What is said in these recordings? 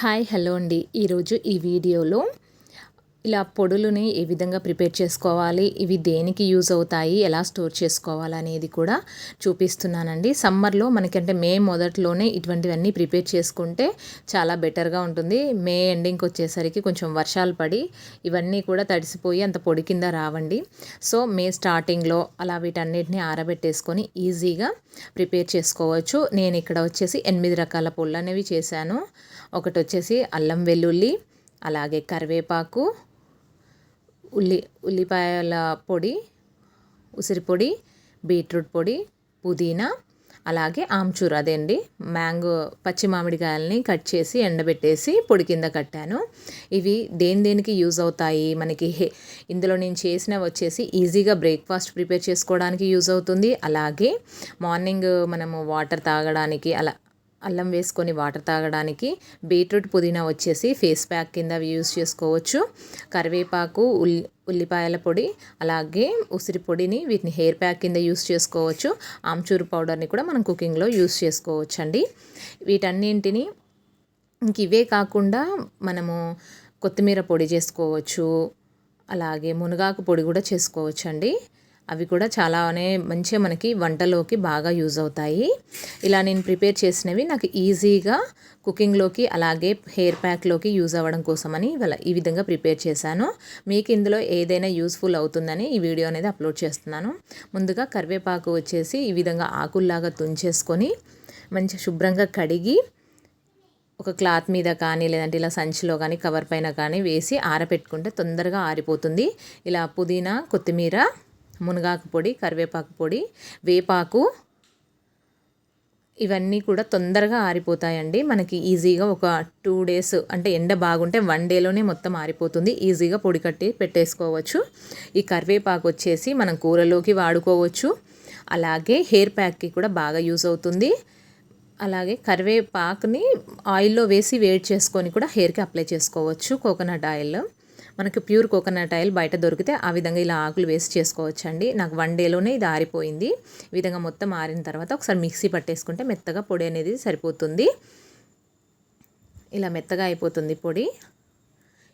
Hi hello అండి. ఈరోజు ఈ వీడియోలో ఇలా పొడులని ఏ విధంగా ప్రిపేర్ చేసుకోవాలి? ఇవి దేనికి యూజ్ అవుతాయి? ఎలా స్టోర్ చేసుకోవాలి అనేది కూడా చూపిస్తున్నానండి. సమ్మర్లో మనకంటే మే మొదట్లోనే ఇటువంటివన్నీ ప్రిపేర్ చేసుకుంటే చాలా బెటర్గా ఉంటుంది. మే ఎండింగ్కి వచ్చేసరికి కొంచెం వర్షాలు పడి ఇవన్నీ కూడా తడిసిపోయి అంత పొడి కింద రావండి. సో మే స్టార్టింగ్లో అలా వీటన్నిటిని ఆరబెట్టేసుకొని ఈజీగా ప్రిపేర్ చేసుకోవచ్చు. నేను ఇక్కడ వచ్చేసి ఎనిమిది రకాల పొళ్ళు అనేవి చేశాను. ఒకటి వచ్చేసి అల్లం వెల్లుల్లి అలాగే కరివేపాకు ఉల్లి ఉల్లిపాయల పొడి ఉసిరి పొడి బీట్రూట్ పొడి పుదీనా అలాగే ఆమ్చూర్ అదే అండి మ్యాంగో పచ్చి మామిడికాయలని కట్ చేసి ఎండబెట్టేసి పొడి కింద కట్టాను. ఇవి దేని దేనికి యూజ్ అవుతాయి? మనకి ఇందులో నేను చేసిన వచ్చేసి ఈజీగా బ్రేక్ఫాస్ట్ ప్రిపేర్ చేసుకోవడానికి యూజ్ అవుతుంది. అలాగే మార్నింగ్ మనము వాటర్ తాగడానికి అలా అల్లం వేసుకొని వాటర్ తాగడానికి బీట్రూట్ పుదీనా వచ్చేసి ఫేస్ ప్యాక్ కింద యూస్ చేసుకోవచ్చు. కరివేపాకు ఉల్లి ఉల్లిపాయల పొడి అలాగే ఉసిరి పొడిని వీటిని హెయిర్ ప్యాక్ కింద యూస్ చేసుకోవచ్చు. ఆమ్చూరు పౌడర్ని కూడా మనం కుకింగ్లో యూస్ చేసుకోవచ్చు అండి వీటన్నింటిని ఇంక ఇవే కాకుండా మనము కొత్తిమీర పొడి చేసుకోవచ్చు. అలాగే మునగాకు పొడి కూడా చేసుకోవచ్చు అండి అవి కూడా చాలానే మంచిగా మనకి వంటలోకి బాగా యూజ్ అవుతాయి. ఇలా నేను ప్రిపేర్ చేసినవి నాకు ఈజీగా కుకింగ్లోకి అలాగే హెయిర్ ప్యాక్లోకి యూజ్ అవ్వడం కోసమని ఇవాళ ఈ విధంగా ప్రిపేర్ చేశాను. మీకు ఇందులో ఏదైనా యూస్ఫుల్ అవుతుందని ఈ వీడియో అనేది అప్లోడ్ చేస్తున్నాను. ముందుగా కరివేపాకు వచ్చేసి ఈ విధంగా ఆకుల్లాగా తుంచేసుకొని మంచిగా శుభ్రంగా కడిగి ఒక క్లాత్ మీద కానీ లేదంటే ఇలా సంచిలో కానీ కవర్ పైన కానీ వేసి ఆరపెట్టుకుంటే తొందరగా ఆరిపోతుంది. ఇలా పుదీనా కొత్తిమీర మునగాకు పొడి కరివేపాకు పొడి వేపాకు. ఇవన్నీ కూడా తొందరగా ఆరిపోతాయండి. మనకి ఈజీగా ఒక టూ డేస్ అంటే ఎండ బాగుంటే వన్ డేలోనే మొత్తం ఆరిపోతుంది. ఈజీగా పొడి కట్టి పెట్టేసుకోవచ్చు. ఈ కరివేపాకు వచ్చేసి మనం కూరలోకి వాడుకోవచ్చు. అలాగే హెయిర్ ప్యాక్కి కూడా బాగా యూజ్ అవుతుంది. అలాగే కరివేపాకుని ఆయిల్లో వేసి వేడి చేసుకొని కూడా హెయిర్కి అప్లై చేసుకోవచ్చు. Coconut oil. మనకి ప్యూర్ కోకోనట్ ఆయిల్ బయట దొరికితే ఆ విధంగా ఇలా ఆకులు వేస్ట్ చేసుకోవచ్చండి. నాకు వన్ డేలోనే ఇది ఆరిపోయింది. ఈ విధంగా మొత్తం ఆరిన తర్వాత ఒకసారి మిక్సీ పట్టేసుకుంటే మెత్తగా పొడి అనేది సరిపోతుంది. ఇలా మెత్తగా అయిపోతుంది పొడి.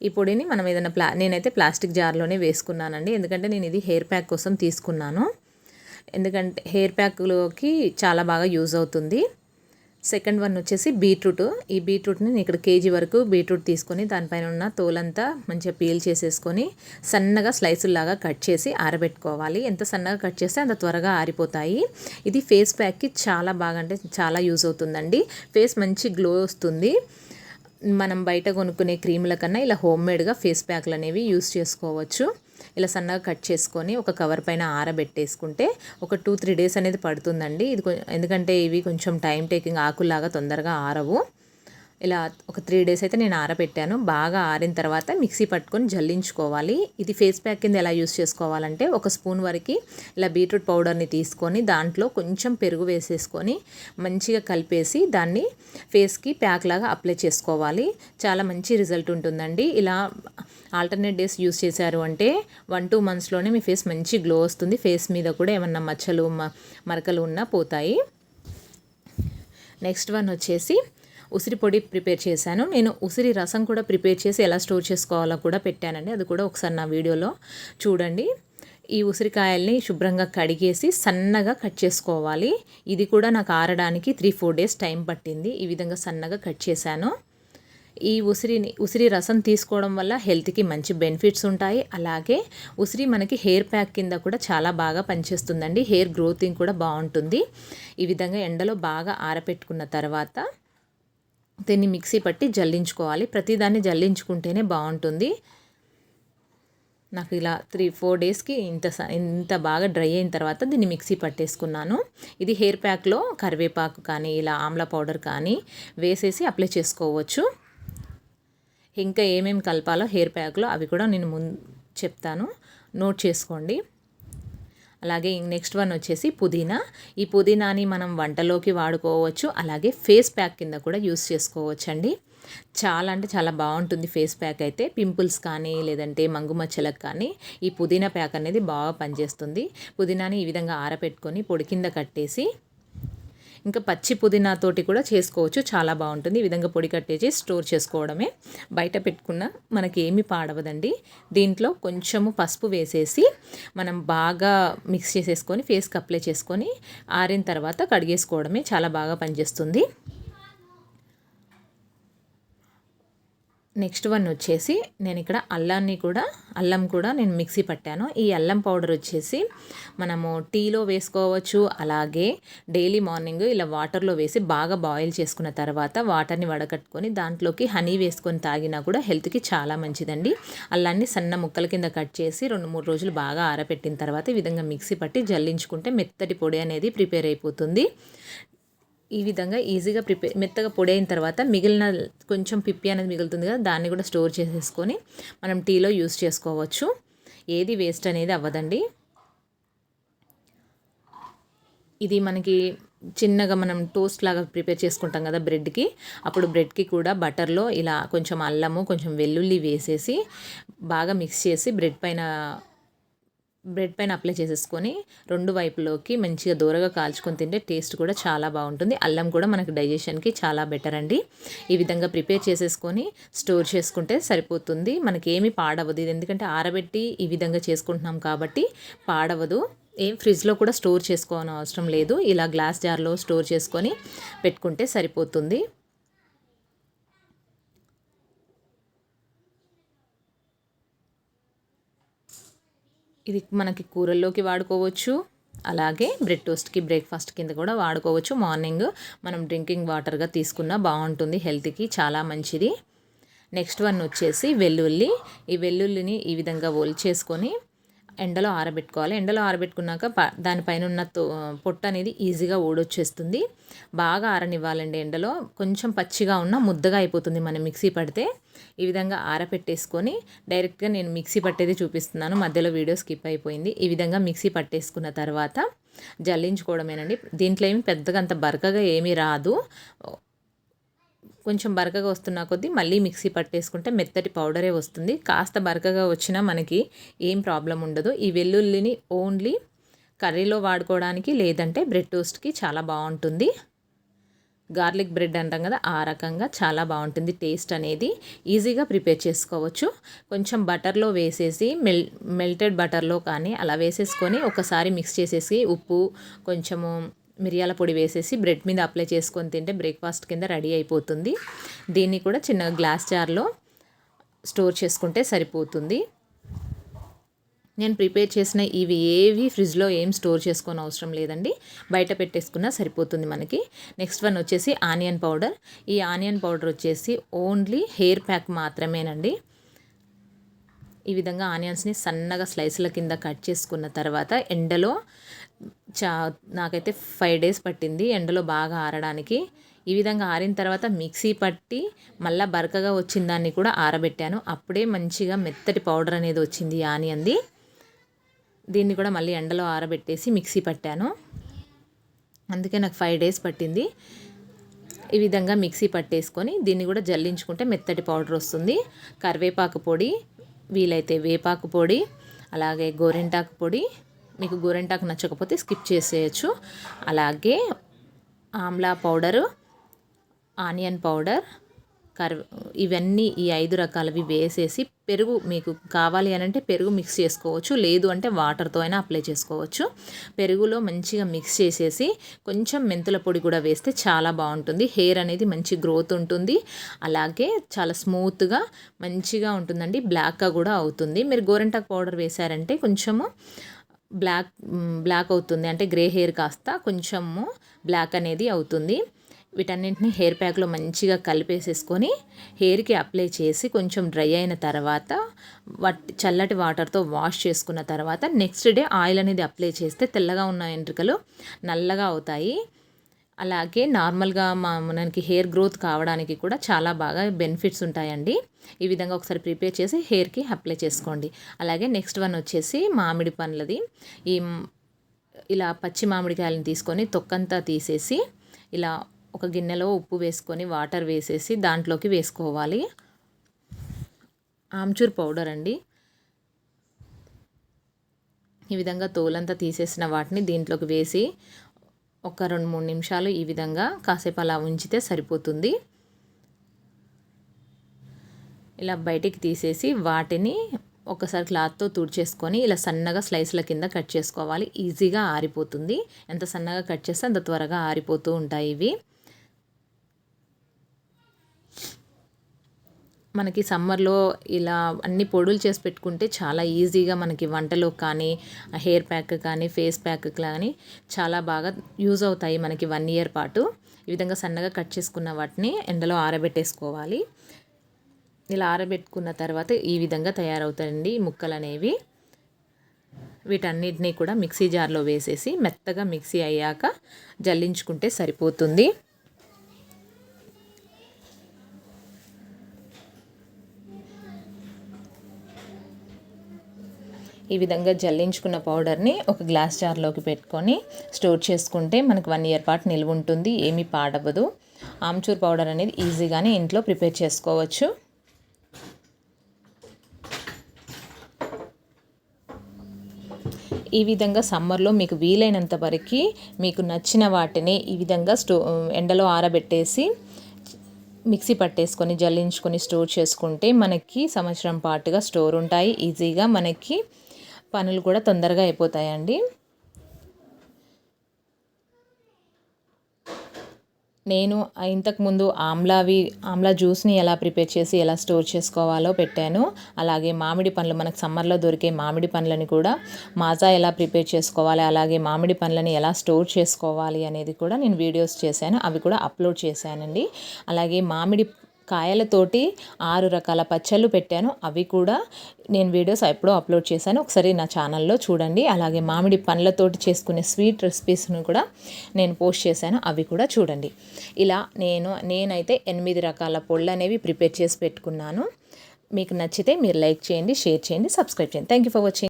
ఈ పొడిని మనం ఏదైనా ప్లా నేనైతే ప్లాస్టిక్ జార్లోనే వేసుకున్నానండి. ఎందుకంటే నేను ఇది హెయిర్ ప్యాక్ కోసం తీసుకున్నాను. ఎందుకంటే హెయిర్ ప్యాక్లోకి చాలా బాగా యూజ్ అవుతుంది. సెకండ్ వన్ వచ్చేసి బీట్రూట్. ఈ బీట్రూట్ని నేను ఇక్కడ కేజీ వరకు బీట్రూట్ తీసుకొని దానిపైన ఉన్న తోలంతా మంచిగా పీల్ చేసేసుకొని సన్నగా స్లైసుల్లాగా కట్ చేసి ఆరబెట్టుకోవాలి. ఎంత సన్నగా కట్ చేస్తే అంత త్వరగా ఆరిపోతాయి. ఇది ఫేస్ ప్యాక్కి చాలా బాగా అంటే చాలా యూజ్ అవుతుందండి. ఫేస్ మంచి గ్లో వస్తుంది. మనం బయట కొనుక్కునే క్రీముల కన్నా ఇలా హోమ్ మేడ్గా ఫేస్ ప్యాక్లు అనేవి యూస్ చేసుకోవచ్చు. ఇలా సన్నగా కట్ చేసుకొని ఒక కవర్ పైన ఆరబెట్టేసుకుంటే ఒక టూ త్రీ డేస్ అనేది పడుతుందండి. ఇది ఎందుకంటే ఇవి కొంచెం టైం టేకింగ్ ఆకుల్లాగా తొందరగా ఆరవు. ఇలా ఒక త్రీ డేస్ అయితే నేను ఆరబెట్టాను. బాగా ఆరిన తర్వాత మిక్సీ పట్టుకొని జల్లించుకోవాలి. ఇది ఫేస్ ప్యాక్ కింద ఎలా యూస్ చేసుకోవాలంటే ఒక స్పూన్ వరకు ఇలా బీట్రూట్ పౌడర్ని తీసుకొని దాంట్లో కొంచెం పెరుగు వేసేసుకొని మంచిగా కలిపేసి దాన్ని ఫేస్కి ప్యాక్ లాగా అప్లై చేసుకోవాలి. చాలా మంచి రిజల్ట్ ఉంటుందండి. ఇలా ఆల్టర్నేట్ డేస్ యూస్ చేశారు అంటే వన్ టూ మంత్స్లోనే మీ ఫేస్ మంచి గ్లో వస్తుంది. ఫేస్ మీద కూడా ఏమన్నా మచ్చలు మరకలు ఉన్నా పోతాయి. నెక్స్ట్ వన్ వచ్చేసి ఉసిరి పొడి ప్రిపేర్ చేశాను. నేను ఉసిరి రసం కూడా ప్రిపేర్ చేసి ఎలా స్టోర్ చేసుకోవాలో కూడా పెట్టానండి. అది కూడా ఒకసారి నా వీడియోలో చూడండి. ఈ ఉసిరికాయల్ని శుభ్రంగా కడిగేసి సన్నగా కట్ చేసుకోవాలి. ఇది కూడా నాకు ఆరడానికి త్రీ ఫోర్ డేస్ టైం పట్టింది. ఈ విధంగా సన్నగా కట్ చేశాను. ఈ ఉసిరిని ఉసిరి రసం తీసుకోవడం వల్ల హెల్త్కి మంచి బెనిఫిట్స్ ఉంటాయి. అలాగే ఉసిరి మనకి హెయిర్ ప్యాక్ కింద కూడా చాలా బాగా పనిచేస్తుందండి. హెయిర్ గ్రోతింగ్ కూడా బాగుంటుంది. ఈ విధంగా ఎండలో బాగా ఆరపెట్టుకున్న తర్వాత దీన్ని మిక్సీ పట్టి జల్లించుకోవాలి. ప్రతిదాన్ని జల్లించుకుంటేనే బాగుంటుంది. నాకు ఇలా త్రీ ఫోర్ డేస్కి ఇంత ఇంత బాగా డ్రై అయిన తర్వాత దీన్ని మిక్సీ పట్టేసుకున్నాను. ఇది హెయిర్ ప్యాక్లో కరివేపాకు కానీ ఇలా ఆమ్లా పౌడర్ కానీ వేసేసి అప్లై చేసుకోవచ్చు. ఇంకా ఏమేమి కలపాలో హెయిర్ ప్యాక్లో అవి కూడా నేను ముందు చెప్తాను. నోట్ చేసుకోండి. అలాగే నెక్స్ట్ వన్ వచ్చేసి పుదీనా. ఈ పుదీనాని మనం వంటలోకి వాడుకోవచ్చు. అలాగే ఫేస్ ప్యాక్ కింద కూడా యూస్ చేసుకోవచ్చు అండి చాలా అంటే చాలా బాగుంటుంది ఫేస్ ప్యాక్ అయితే. పింపుల్స్ కానీ లేదంటే మంగుమచ్చలకు కానీ ఈ పుదీనా ప్యాక్ అనేది బాగా పనిచేస్తుంది. పుదీనాని ఈ విధంగా ఆరపెట్టుకొని పొడి కింద కట్టేసి ఇంకా పచ్చి పుదీనాతోటి కూడా చేసుకోవచ్చు. చాలా బాగుంటుంది. ఈ విధంగా పొడి కట్టేసి స్టోర్ చేసుకోవడమే. బయట పెట్టుకున్న మనకి ఏమి పాడవదండి. దీంట్లో కొంచెము పసుపు వేసేసి మనం బాగా మిక్స్ చేసేసుకొని ఫేస్కి అప్లై చేసుకొని ఆరిన తర్వాత కడిగేసుకోవడమే చాలా బాగా పనిచేస్తుంది. నెక్స్ట్ వన్ వచ్చేసి నేను ఇక్కడ అల్లాన్ని కూడా అల్లం కూడా నేను మిక్సీ పట్టాను. ఈ అల్లం పౌడర్ వచ్చేసి మనము టీలో వేసుకోవచ్చు అలాగే డైలీ మార్నింగ్ ఇలా వాటర్లో వేసి బాగా బాయిల్ చేసుకున్న తర్వాత వాటర్ని వడకట్టుకొని దాంట్లోకి హనీ వేసుకొని తాగినా కూడా హెల్త్కి చాలా మంచిదండి. అల్లాన్ని సన్న ముక్కల కింద కట్ చేసి రెండు మూడు రోజులు బాగా ఆరబెట్టిన తర్వాత ఈ విధంగా మిక్సీ పట్టి జల్లించుకుంటే మెత్తటి పొడి అనేది ప్రిపేర్ అయిపోతుంది. ఈ విధంగా ఈజీగా ప్రిపేర్ మెత్తగా పొడి అయిన తర్వాత మిగిలిన కొంచెం పిప్పి అనేది మిగులుతుంది కదా దాన్ని కూడా స్టోర్ చేసేసుకొని మనం టీలో యూస్ చేసుకోవచ్చు. ఏది వేస్ట్ అనేది అవ్వదండి. ఇది మనకి చిన్నగా మనం టోస్ట్ లాగా ప్రిపేర్ చేసుకుంటాం కదా బ్రెడ్కి. అప్పుడు బ్రెడ్కి కూడా బటర్లో ఇలా కొంచెం అల్లము కొంచెం వెల్లుల్లి వేసేసి బాగా మిక్స్ చేసి బ్రెడ్ పైన బ్రెడ్ పైన అప్లై చేసేసుకొని రెండు వైపులోకి మంచిగా దూరగా కాల్చుకొని తింటే టేస్ట్ కూడా చాలా బాగుంటుంది. అల్లం కూడా మనకి డైజెషన్కి చాలా బెటర్ అండి. ఈ విధంగా ప్రిపేర్ చేసేసుకొని స్టోర్ చేసుకుంటే సరిపోతుంది. మనకి ఏమీ పాడవదు. ఇది ఎందుకంటే ఆరబెట్టి ఈ విధంగా చేసుకుంటున్నాం కాబట్టి పాడవదు. ఏం ఫ్రిడ్జ్లో కూడా స్టోర్ చేసుకోవాలని అవసరం లేదు. ఇలా గ్లాస్ జార్లో స్టోర్ చేసుకొని పెట్టుకుంటే సరిపోతుంది. ఇది మనకి కూరల్లోకి వాడుకోవచ్చు. అలాగే బ్రెడ్ టోస్ట్కి బ్రేక్ఫాస్ట్ కింద కూడా వాడుకోవచ్చు. మార్నింగ్ మనం డ్రింకింగ్ వాటర్గా తీసుకున్న బాగుంటుంది హెల్త్కి చాలా మంచిది. నెక్స్ట్ వన్ వచ్చేసి వెల్లుల్లి. ఈ వెల్లుల్లిని ఈ విధంగా చేసుకొని ఎండలో ఆరబెట్టుకోవాలి. ఎండలో ఆరబెట్టుకున్నాక దానిపైన ఉన్న పొట్టు అనేది ఈజీగా ఊడొచ్చేస్తుంది. బాగా ఆరనివ్వాలండి ఎండలో. కొంచెం పచ్చిగా ఉన్న ముద్దగా అయిపోతుంది మనం మిక్సీ పడితే. ఈ విధంగా ఆరపెట్టేసుకొని డైరెక్ట్గా నేను మిక్సీ పట్టేది చూపిస్తున్నాను. మధ్యలో వీడియో స్కిప్ అయిపోయింది. ఈ విధంగా మిక్సీ పట్టేసుకున్న తర్వాత జల్లించుకోవడమేనండి. దీంట్లో ఏమి పెద్దగా అంత బరకగా ఏమీ రాదు. కొంచెం బరకగా వస్తున్న కొద్దీ మళ్ళీ మిక్సీ పట్టేసుకుంటే మెత్తటి పౌడరే వస్తుంది. కాస్త బరకగా వచ్చినా మనకి ఏం ప్రాబ్లం ఉండదు. ఈ వెల్లుల్లిని ఓన్లీ కర్రీలో వాడుకోవడానికి లేదంటే బ్రెడ్ టోస్ట్కి చాలా బాగుంటుంది. గార్లిక్ బ్రెడ్ అంటాం కదా ఆ రకంగా చాలా బాగుంటుంది టేస్ట్ అనేది. ఈజీగా ప్రిపేర్ చేసుకోవచ్చు. కొంచెం బటర్లో వేసేసి మెల్ మెల్టెడ్ బటర్లో కానీ అలా వేసేసుకొని ఒకసారి మిక్స్ చేసేసి ఉప్పు కొంచెము మిరియాల పొడి వేసేసి బ్రెడ్ మీద అప్లై చేసుకొని తింటే బ్రేక్ఫాస్ట్ కింద రెడీ అయిపోతుంది. దీన్ని కూడా చిన్న గ్లాస్ జార్లో స్టోర్ చేసుకుంటే సరిపోతుంది. నేను ప్రిపేర్ చేసిన ఇవి ఏవి ఫ్రిడ్జ్లో ఏం స్టోర్ చేసుకోని అవసరం లేదండి. బయట పెట్టేసుకున్నా సరిపోతుంది మనకి. నెక్స్ట్ వన్ వచ్చేసి ఆనియన్ పౌడర్. ఈ ఆనియన్ పౌడర్ వచ్చేసి ఓన్లీ హెయిర్ ప్యాక్ మాత్రమేనండి. ఈ విధంగా ఆనియన్స్ని సన్నగా స్లైస్ల కింద కట్ చేసుకున్న తర్వాత ఎండలో చా నాకైతే ఫైవ్ డేస్ పట్టింది ఎండలో బాగా ఆరడానికి. ఈ విధంగా ఆరిన తర్వాత మిక్సీ పట్టి మళ్ళీ బరకగా వచ్చిన దాన్ని కూడా ఆరబెట్టాను. అప్పుడే మంచిగా మెత్తటి పౌడర్ అనేది వచ్చింది ఆనియన్ది. దీన్ని కూడా మళ్ళీ ఎండలో ఆరబెట్టేసి మిక్సీ పట్టాను. అందుకే నాకు ఫైవ్ డేస్ పట్టింది. ఈ విధంగా మిక్సీ పట్టేసుకొని దీన్ని కూడా జల్లించుకుంటే మెత్తటి పౌడర్ వస్తుంది. కరివేపాకు పొడి వీలైతే వేపాకు పొడి అలాగే గోరింటాకు పొడి మీకు గోరింటాకు నచ్చకపోతే స్కిప్ చేసేయచ్చు. అలాగే ఆమ్లా పౌడరు ఆనియన్ పౌడర్ కర్ ఇవన్నీ ఈ ఐదు రకాలవి వేసేసి పెరుగు మీకు కావాలి అని అంటే పెరుగు మిక్స్ చేసుకోవచ్చు. లేదు అంటే వాటర్తో అయినా అప్లై చేసుకోవచ్చు. పెరుగులో మంచిగా మిక్స్ చేసేసి కొంచెం మెంతుల పొడి కూడా వేస్తే చాలా బాగుంటుంది. హెయిర్ అనేది మంచి గ్రోత్ ఉంటుంది. అలాగే చాలా స్మూత్గా మంచిగా ఉంటుందండి. బ్లాక్గా కూడా అవుతుంది. మీరు గోరెంటాకు పౌడర్ వేశారంటే కొంచెము బ్లాక్ బ్లాక్ అవుతుంది. అంటే గ్రే హెయిర్ కాస్త కొంచెము బ్లాక్ అనేది అవుతుంది. వీటన్నింటిని హెయిర్ ప్యాక్లో మంచిగా కలిపేసేసుకొని హెయిర్కి అప్లై చేసి కొంచెం డ్రై అయిన తర్వాత వట్ చల్లటి వాటర్తో వాష్ చేసుకున్న తర్వాత నెక్స్ట్ డే ఆయిల్ అనేది అప్లై చేస్తే తెల్లగా ఉన్న వెంట్రుకలు నల్లగా అవుతాయి. అలాగే నార్మల్గా మా మనకి హెయిర్ గ్రోత్ కావడానికి కూడా చాలా బాగా బెనిఫిట్స్ ఉంటాయండి. ఈ విధంగా ఒకసారి ప్రిపేర్ చేసి హెయిర్కి అప్లై చేసుకోండి. అలాగే నెక్స్ట్ వన్ వచ్చేసి మామిడి పండ్లది. ఈ ఇలా పచ్చి మామిడికాయలను తీసుకొని తొక్కంతా తీసేసి ఇలా ఒక గిన్నెలో ఉప్పు వేసుకొని వాటర్ వేసేసి దాంట్లోకి వేసుకోవాలి. ఆమ్చూర్ పౌడర్ అండి. ఈ విధంగా తోలంతా తీసేసిన వాటిని దీంట్లోకి వేసి ఒక రెండు మూడు నిమిషాలు ఈ విధంగా కాసేపు అలా ఉంచితే సరిపోతుంది. ఇలా బయటికి తీసేసి వాటిని ఒకసారి క్లాత్తో తుడిచేసుకొని ఇలా సన్నగా స్లైస్ల కింద కట్ చేసుకోవాలి. ఈజీగా ఆరిపోతుంది. ఎంత సన్నగా కట్ చేస్తే అంత త్వరగా ఆరిపోతూ ఉంటాయి ఇవి. మనకి సమ్మర్లో ఇలా అన్ని పొడులు చేసి పెట్టుకుంటే చాలా ఈజీగా మనకి వంటలో కానీ హెయిర్ ప్యాక్ కానీ ఫేస్ ప్యాక్ కానీ చాలా బాగా యూజ్ అవుతాయి మనకి వన్ ఇయర్ పాటు. ఈ విధంగా సన్నగా కట్ చేసుకున్న వాటిని ఎండలో ఆరబెట్టేసుకోవాలి. ఇలా ఆరబెట్టుకున్న తర్వాత ఈ విధంగా తయారవుతాయండి ముక్కలు అనేవి వీటన్నిటినీ కూడా మిక్సీ జార్లో వేసేసి మెత్తగా మిక్సీ అయ్యాక జల్లించుకుంటే సరిపోతుంది. ఈ విధంగా జల్లించుకున్న పౌడర్ని ఒక గ్లాస్ జార్లోకి పెట్టుకొని స్టోర్ చేసుకుంటే మనకు వన్ ఇయర్ పాటు నిల్వ ఉంటుంది ఏమీ పాడవదు ఆమ్చూర్ పౌడర్ అనేది ఈజీగానే ఇంట్లో ప్రిపేర్ చేసుకోవచ్చు. ఈ విధంగా సమ్మర్లో మీకు వీలైనంత వరకు మీకు నచ్చిన వాటిని ఈ విధంగా స్టో ఎండలో ఆరబెట్టేసి మిక్సీ పట్టేసుకొని జల్లించుకొని స్టోర్ చేసుకుంటే మనకి సంవత్సరం పాటుగా స్టోర్ ఉంటాయి ఈజీగా మనకి పనులు కూడా తొందరగా అయిపోతాయండి. నేను ఇంతకుముందు ఆమ్లావి ఆమ్లా జ్యూస్ని ఎలా ప్రిపేర్ చేసి ఎలా స్టోర్ చేసుకోవాలో పెట్టాను. అలాగే మామిడి పండ్లు మనకు సమ్మర్లో దొరికే మామిడి పండ్లని కూడా మాజా ఎలా ప్రిపేర్ చేసుకోవాలి అలాగే మామిడి పండ్లని ఎలా స్టోర్ చేసుకోవాలి అనేది కూడా నేను వీడియోస్ చేశాను. అవి కూడా అప్లోడ్ చేశానండి. అలాగే మామిడి కాయలతోటి ఆరు రకాల పచ్చళ్ళు పెట్టాను. అవి కూడా నేను వీడియోస్ ఎప్పుడో అప్లోడ్ చేశాను. ఒకసారి నా ఛానల్లో చూడండి. అలాగే మామిడి పండ్లతోటి చేసుకునే స్వీట్ రెసిపీస్ను కూడా నేను పోస్ట్ చేశాను. అవి కూడా చూడండి. ఇలా నేను నేనైతే ఎనిమిది రకాల పొళ్ళు అనేవి ప్రిపేర్ చేసి పెట్టుకున్నాను. మీకు నచ్చితే మీరు లైక్ చేయండి షేర్ చేయండి సబ్స్క్రైబ్ చేయండి. Thank you for watching